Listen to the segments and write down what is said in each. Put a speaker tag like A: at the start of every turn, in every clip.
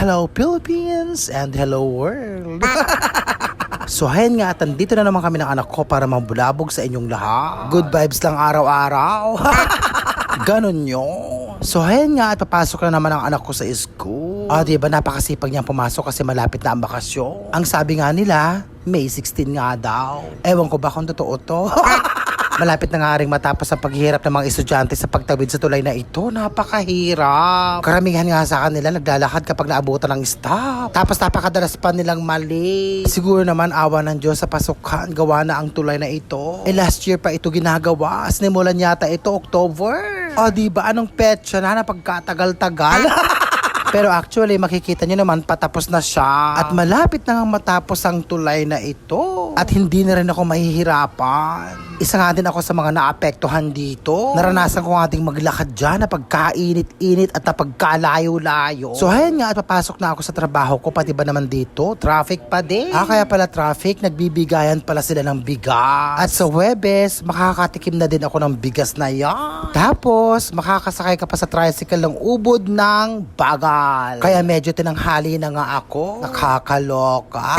A: Hello Philippines and hello world. so ayan nga at andito na naman kami ng anak ko para mambulabog sa inyong lahat. Good vibes lang araw-araw. Ganon yun. So ayan nga at papasok na naman ang anak ko sa school. Ah, di ba napakasipag niyang pumasok kasi malapit na ang bakasyon. Ang sabi nga nila, May 16 nga daw. Ewan ko ba kung totoo to. Malapit na nga rin matapos ang paghihirap ng mga estudyante sa pagtawid sa tulay na ito. Napakahirap. Karamihan nga sa kanila naglalakad kapag naabutan ng stop. Tapos napakadalas pa nilang mali. Siguro naman awa ng Diyos sa pasukan. Gawa na ang tulay na ito. Eh last year pa ito ginagawa. Sinimulan yata ito October. O di ba anong petsa na napagkatagal-tagal? Pero actually, makikita nyo naman patapos na siya. At malapit na nga matapos ang tulay na ito. At hindi na rin ako mahihirapan. Isa nga din ako sa mga naapektuhan dito. Naranasan ko nga ding maglakad dyan na pagkainit-init at na pagkalayo-layo. So ayan nga at papasok na ako sa trabaho ko. Pati ba naman dito? Traffic pa din. Ah, kaya pala traffic. Nagbibigayan pala sila ng bigas. At sa Webes, makakatikim na din ako ng bigas na yan. Tapos, makakasakay ka pa sa tricycle ng ubod ng bagal. Kaya medyo tinanghali na nga ako. Nakakaloka.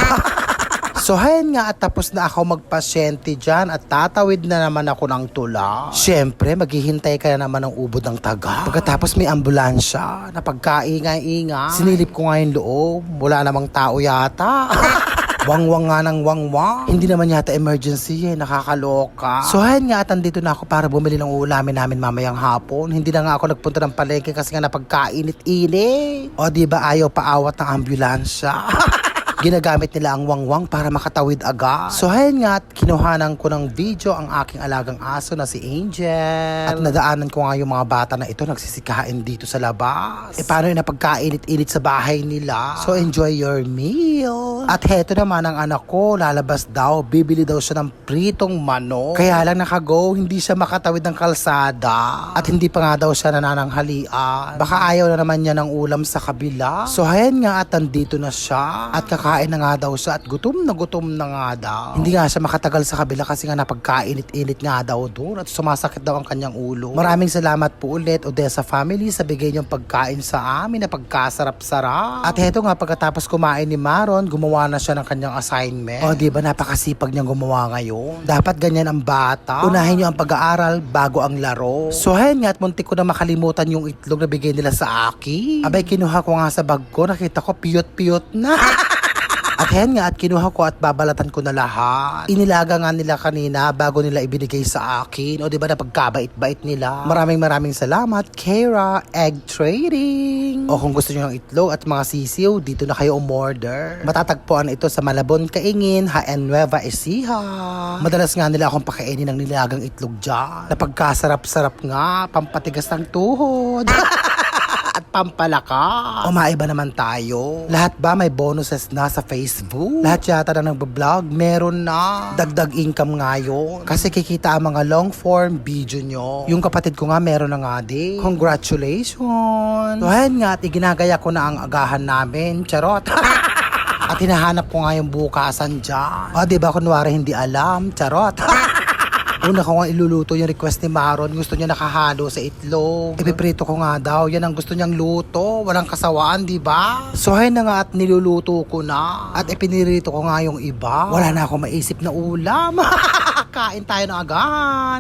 A: So, hayan nga at tapos na ako magpasyente dyan at tatawid na naman ako ng tula. Siyempre, maghihintay ka na naman ng ubod ng taga. Pagkatapos may ambulansya na pagkaingay-ingay. Sinilip ko nga yung loob. Wala namang tao yata. Wangwang nga ng wangwang. Hindi naman yata emergency eh, nakakaloka. So ayan nga at na ako para bumili ng ulamin namin mamayang hapon. Hindi na nga ako nagpunta ng palengke kasi nga napagkainit-init. O di ba ayaw paawat ng ambulansya. Ginagamit nila ang wangwang para makatawid agad. So ayan nga kinuhanan ko ng video ang aking alagang aso na si Angel. At nadaanan ko nga yung mga bata na ito nagsisikain dito sa labas. E paano yung napagkainit-init sa bahay nila? So enjoy your meal. At heto naman ang anak ko, lalabas daw, bibili daw siya ng pritong manok. Kaya lang nakago, hindi siya makatawid ng kalsada. At hindi pa nga daw siya nanananghalian. Baka ayaw na naman niya ng ulam sa kabila. So ayan nga at andito na siya. At kakain na nga daw siya at gutom na gutom na nga daw. Hindi nga siya makatagal sa kabila kasi nga napagkainit-init nga daw doon at sumasakit daw ang kanyang ulo. Maraming salamat po ulit Odessa family sa bigay niyong pagkain sa amin na pagkasarap-sarap. At heto nga pagkatapos kumain ni Maron, gumawa na siya ng kanyang assignment. O di ba napakasipag niyang gumawa ngayon. Dapat ganyan ang bata. Unahin niyo ang pag-aaral bago ang laro. So ayan nga at muntik ko na makalimutan yung itlog na bigay nila sa akin. Abay kinuha ko nga sa bag ko, nakita ko piyot-piyot na. At nga at kinuha ko at babalatan ko na lahat. Inilaga nga nila kanina bago nila ibinigay sa akin. O di ba na pagkabait-bait nila. Maraming maraming salamat, Kara Egg Trading. O kung gusto niyo ng itlog at mga sisiw, dito na kayo umorder. Matatagpuan ito sa Malabon, Kaingin, Haen Nueva Ecija. Madalas nga nila akong pakainin ng nilagang itlog dyan. Na pagkasarap-sarap nga, pampatigas ng tuhod. at pampalaka. O maiba naman tayo. Lahat ba may bonuses na sa Facebook? Lahat yata na nagbablog, meron na. Dagdag income ngayon. Kasi kikita ang mga long form video nyo. Yung kapatid ko nga meron na nga din. Congratulations! So ayan nga at iginagaya ko na ang agahan namin. Charot! At hinahanap ko nga yung bukasan dyan. O, di ba kunwari hindi alam? Charot. Una ko nga iluluto yung request ni Maron. Gusto niya nakahalo sa itlog. Ipiprito ko nga daw. Yan ang gusto niyang luto. Walang kasawaan, di ba? So, ayun na nga at niluluto ko na. At ipinirito ko nga yung iba. Wala na ako maisip na ulam. Kain tayo na agad.